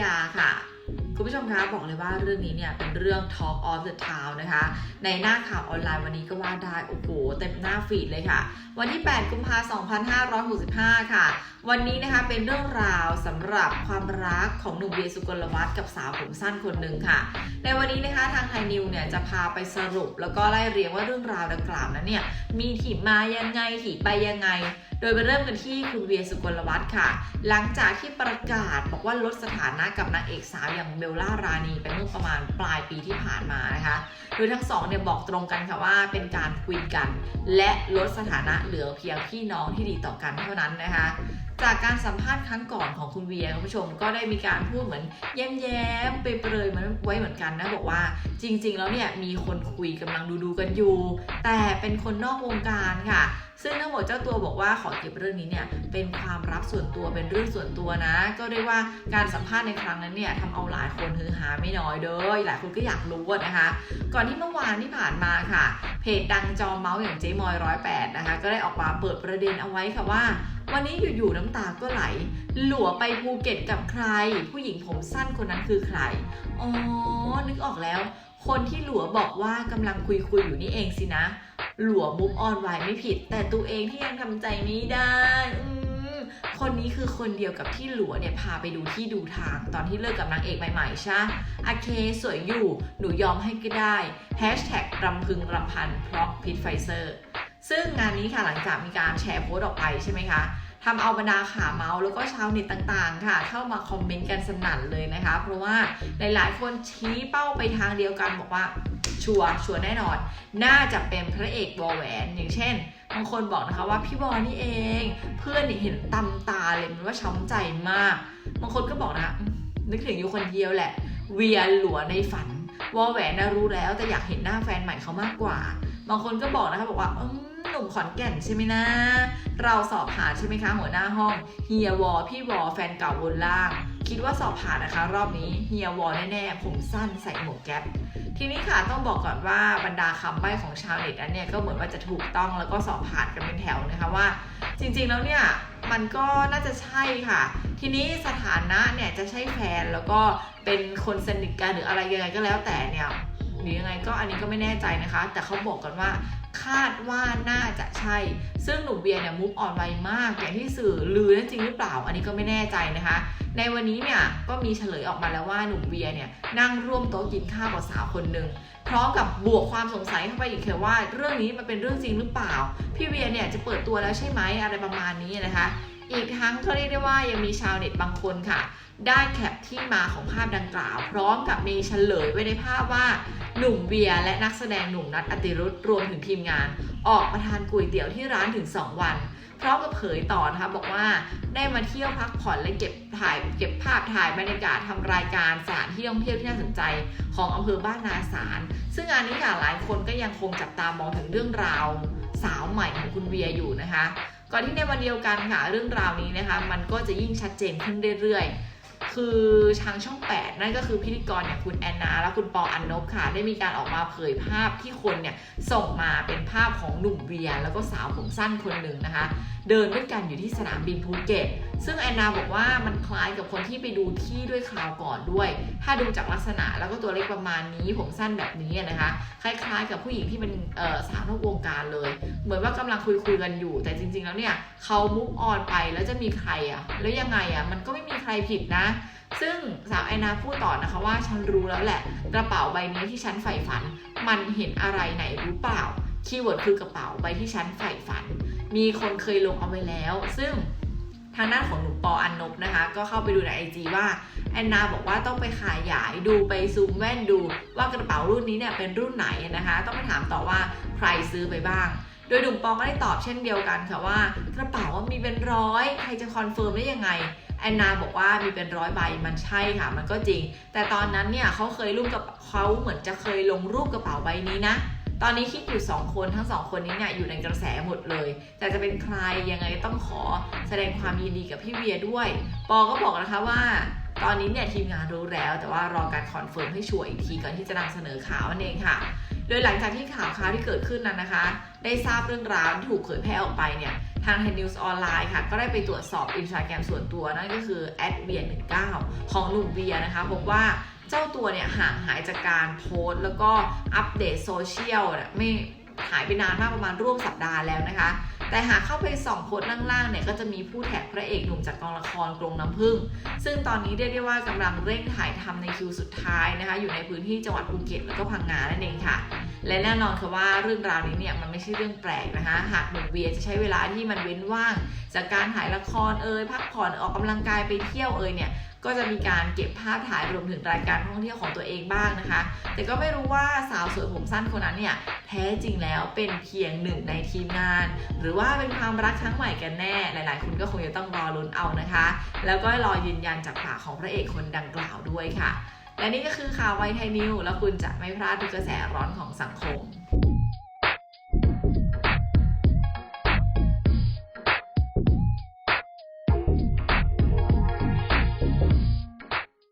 ยาค่ะ คุณผู้ชมคะบอกเลยว่าเรื่องนี้เนี่ยเป็นเรื่อง Talk of the Town นะคะ ในหน้าข่าวออนไลน์วันนี้ก็ว่าได้โอ้โหเต็มหน้าฟีดเลยค่ะ วันที่ 8 กุมภาพันธ์2565 ค่ะ วันนี้นะคะเป็นเรื่องราวสำหรับความรักของหนุ่มเวียสุกลวัฒน์กับสาวผมสั้นคนหนึ่งค่ะ ในวันนี้นะคะทางไทยนิวเนี่ยจะพาไปสรุป แล้วก็ไล่เรียงว่าเรื่องราวดังกล่าวนั้นเนี่ยมีที่มายังไงที่ไปยังไงโดยไปเริ่มกันที่คุณเวียสุกลวัฒน์ค่ะ หลังจากที่ประกาศบอกว่าลดสถานะกับนางเอกสาวอย่างเบลล่ารานีไปเมื่อประมาณปลายปีที่ผ่านมานะคะ โดยทั้งสองเนี่ยบอกตรงกันค่ะว่าเป็นการคุยกัน และลดสถานะเหลือเพียงพี่น้องที่ดีต่อกันเท่านั้นนะคะ จากการสัมภาษณ์ครั้งก่อนของคุณเวียคุณผู้ชมก็ได้มีการพูดเหมือนแย้มๆไปเปรยๆมันไว้เหมือนกันนะบอกว่าจริง ๆ แล้วเนี่ยมีคนคุยกำลังดูๆกันอยู่ แต่เป็นคนนอกวงการค่ะ ซึ่งทั้งหมดเจ้าตัวบอกว่าขอเก็บเรื่องนี้เนี่ยเป็นความลับส่วนตัวเป็นเรื่องส่วนตัวนะ ก็เรียกว่าการสัมภาษณ์ในครั้งนั้นเนี่ยทำเอาหลายคนฮือฮาไม่น้อยเด้อหลายคนก็อยากรู้นะคะ ก่อนที่เมื่อวานที่ผ่านมาค่ะ เพจดังจอมเมาส์อย่างเจ๊มอยร้อยแปดนะคะก็ได้ออกมาเปิดประเด็นเอาไว้ค่ะว่า วันนี้อยู่ๆน้ำตาก็ไหล หลัวไปภูเก็ตกับใคร ผู้หญิงผมสั้นคนนั้นคือใคร อ๋อ นึกออกแล้ว คนที่หลัวบอกว่ากำลังคุยคุยอยู่นี่เองสินะ หลัวมุกออนไวไม่ผิด แต่ตัวเองที่ยังทำใจไม่ได้คนนี้คือคนเดียวกับที่หลัวเนี่ยพาไปดูที่ดูทาง ตอนที่เลิกกับนางเอกใหม่ๆใช่โอเค สวยอยู่ หนูยอมให้ก็ได้แฮชแท็กรำพึงรำพันเพราะพิษไฟเซอร์ ซึ่งงานนี้ค่ะหลังจากมีการแชร์โพสต์ออกไปใช่ไหมคะ ทำเอาบรรดาขาเมาส์แล้วก็ชาวเน็ตต่างๆ ค่ะ เข้ามาคอมเมนต์กันสนั่นเลยนะคะ เพราะว่าหลายๆ คนชี้เป้าไปทางเดียวกันบอกว่าชัวชัวแน่นอน น่าจะเป็นพระเอกวอลแหวน อย่างเช่นบางคนบอกนะคะว่าพี่บอลนี่เอง เพื่อนเห็นตำตาเลยมันว่าช้ำใจมากบางคนก็บอกนะ นึกถึงอยู่คนเดียวแหละ เวียหลัวในฝันวอลแหวนนะรู้แล้วแต่อยากเห็นหน้าแฟนใหม่เขามากกว่า บางคนก็บอกนะคะบอกว่าอืม หนุ่มขอนแก่นใช่ไหมนะ เราสอบผ่านใช่ไหมคะ หัวหน้าห้องเฮียวอพี่วอแฟนเก่าบนล่าง คิดว่าสอบผ่านนะคะ รอบนี้เฮียวอแน่ๆผมสั้นใส่หมวกแก๊ปทีนี้ค่ะต้องบอกก่อนว่าบรรดาคำใบ้ของชาวเน็ตนั้นเนี่ยก็เหมือนว่าจะถูกต้องแล้วก็สอบผ่านกันเป็นแถวนะคะว่า จริงๆแล้วเนี่ยมันก็น่าจะใช่ค่ะ ทีนี้สถานะเนี่ยจะใช่แฟนแล้วก็เป็นคนสนิทกันหรืออะไรยังไงก็แล้วแต่เนี่ยหรือยังไงก็อันนี้ก็ไม่แน่ใจนะคะ แต่เขาบอกกันว่า คาดว่าน่าจะใช่ ซึ่งหนุ่มเบียร์เนี่ยมุกออนไวมากอย่างที่สื่อลือนั่นจริงหรือเปล่า อันนี้ก็ไม่แน่ใจนะคะ ในวันนี้เนี่ยก็มีเฉลยออกมาแล้วว่าหนุ่มเบียร์เนี่ยนั่งร่วมโต๊ะกินข้าวกับสาวคนหนึ่งพร้อมกับบวกความสงสัยเข้าไปอีกคือว่า เรื่องนี้มันเป็นเรื่องจริงหรือเปล่า พี่เบียร์เนี่ยจะเปิดตัวแล้วใช่ไหมอะไรประมาณนี้นะคะ อีกทั้งก็เรียกได้ว่ายังมีชาวเน็ตบางคนค่ะ ได้แคปที่มาของภาพดังกล่าว พร้อมกับมีเฉลยไว้ในภาพว่าหนุ่มเบียร์และนักแสดงหนุ่มนัทอติรุธรวมถึงทีมงาน ออกมาทานก๋วยเตี๋ยวที่ร้านถึง 2 วันพร้อมกับเผยต่อนะคะบอกว่าได้มาเที่ยวพักผ่อนและเก็บถ่ายเก็บภาพถ่ายบรรยากาศทำรายการสถานที่ท่องเที่ยวที่น่าสนใจของอำเภอบ้านนาสาร ซึ่งงานนี้ค่ะหลายคนก็ยังคงจับตามองถึงเรื่องราวสาวใหม่ของคุณเวียอยู่นะคะ ก่อนที่ในวันเดียวกันค่ะเรื่องราวนี้นะคะ มันก็จะยิ่งชัดเจนขึ้นเรื่อยๆ คือทางช่อง 8 นั่นก็คือพิธีกรอย่างคุณแอนนาและคุณปออันนบค่ะ ได้มีการออกมาเผยภาพที่คนเนี่ยส่งมาเป็นภาพของหนุ่มเวียแล้วก็สาวผมสั้นคนหนึ่งนะคะ เดินด้วยกันอยู่ที่สนามบินภูเก็ตซึ่งแอนนาบอกว่ามันคล้ายกับคนที่ไปดูที่ด้วยคราวก่อนด้วย ถ้าดูจากลักษณะแล้วก็ตัวเล็กประมาณนี้ผมสั้นแบบนี้นะคะ คล้ายๆ กับผู้หญิงที่เป็นสาวนอกวงการเลย เหมือนว่ากำลังคุยคุยๆกันอยู่ แต่จริง ๆ แล้วเนี่ยเขามุกออนไปแล้วจะมีใครอะแล้วยังไงอะมันก็ไม่มีใครผิดนะซึ่งสาวแอนาพูดต่อนะคะว่าฉันรู้แล้วแหละ กระเป๋าใบนี้ที่ฉันใฝ่ฝัน มันเห็นอะไรไหนรู้เปล่าคีย์เวิร์ดคือกระเป๋าใบที่ฉันใฝ่ฝัน มีคนเคยลงเอาไว้แล้ว ซึ่งทางด้านของหนุ่มปออันนบนะคะ ก็เข้าไปดูในไอจีว่าแอนนาบอกว่าต้องไปขายายดูไปซูมแว่นดู ว่ากระเป๋ารุ่นนี้เนี่ยเป็นรุ่นไหนนะคะ ต้องไปถามต่อว่าใครซื้อไปบ้าง โดยหนุ่มปอก็ได้ตอบเช่นเดียวกันค่ะว่ากระเป๋ามีเป็นร้อย ใครจะคอนเฟิร์มได้ยังไง แอนนาบอกว่ามีเป็นร้อยใบมันใช่ค่ะ มันก็จริง แต่ตอนนั้นเนี่ยเขาเคยรูปกับเขาเหมือนจะเคยลงรูปกระเป๋าใบนี้นะ ตอนนี้คิดอยู่ 2 คนทั้ง 2 คนนี้เนี่ยอยู่ในกระแสหมดเลย แต่จะเป็นใครยังไงต้องขอแสดงความยินดีกับพี่เวียด้วย ปอก็บอกนะคะว่าตอนนี้เนี่ยทีมงานรู้แล้วแต่ว่ารอการคอนเฟิร์มให้ชัวร์อีกทีก่อนที่จะนำเสนอข่าวนั่นเองค่ะ โดยหลังจากที่ข่าวคราวที่เกิดขึ้นนั้นนะคะ ได้ทราบเรื่องราวที่ถูกเผยแพร่ออกไปเนี่ย ทางไทยนิวส์ออนไลน์ค่ะ ก็ได้ไปตรวจสอบอินสตาแกรมส่วนตัว นั่นก็คือแอดเบีย19ของหนุ่มเบียร์นะคะ พบว่าเจ้าตัวเนี่ยห่างหายจากการโพสต์แล้วก็อัปเดตโซเชียลไม่หายไปนานมากประมาณร่วมสัปดาห์แล้วนะคะ แต่หากเข้าไปส่องโพสต์ล่างๆเนี่ยก็จะมีผู้แท็กพระเอกหนุ่มจากกองละครกรงน้ำผึ้งซึ่งตอนนี้เรียกได้ว่ากำลังเร่งถ่ายทำในคิวสุดท้ายนะคะ อยู่ในพื้นที่จังหวัดภูเก็ตแล้วก็พังงานั่นเองค่ะ และแน่นอนค่ะว่าเรื่องราวนี้เนี่ยมันไม่ใช่เรื่องแปลกนะคะ หากหนุ่มเวียจะใช้เวลาที่มันเว้นว่าง จากการถ่ายละครเอ่ยพักผ่อนออกกำลังกายไปเที่ยวเอ่ยเนี่ยก็จะมีการเก็บภาพถ่ายรวมถึงรายการท่องเที่ยวของตัวเองบ้างนะคะ แต่ก็ไม่รู้ว่าสาวสวยผมสั้นคนนั้นเนี่ยแท้จริงแล้วเป็นเพียงหนึ่งในทีมงาน หรือว่าเป็นความรักครั้งใหม่กันแน่ หลาย ๆ คนก็คงจะต้องรอลุ้นเอานะคะ แล้วก็รอยืนยันจากปากของพระเอกคนดังกล่าวด้วยค่ะ และนี่ก็คือข่าวไวไทยนิว แล้วคุณจะไม่พลาดทุกกระแสร้อนของสังคม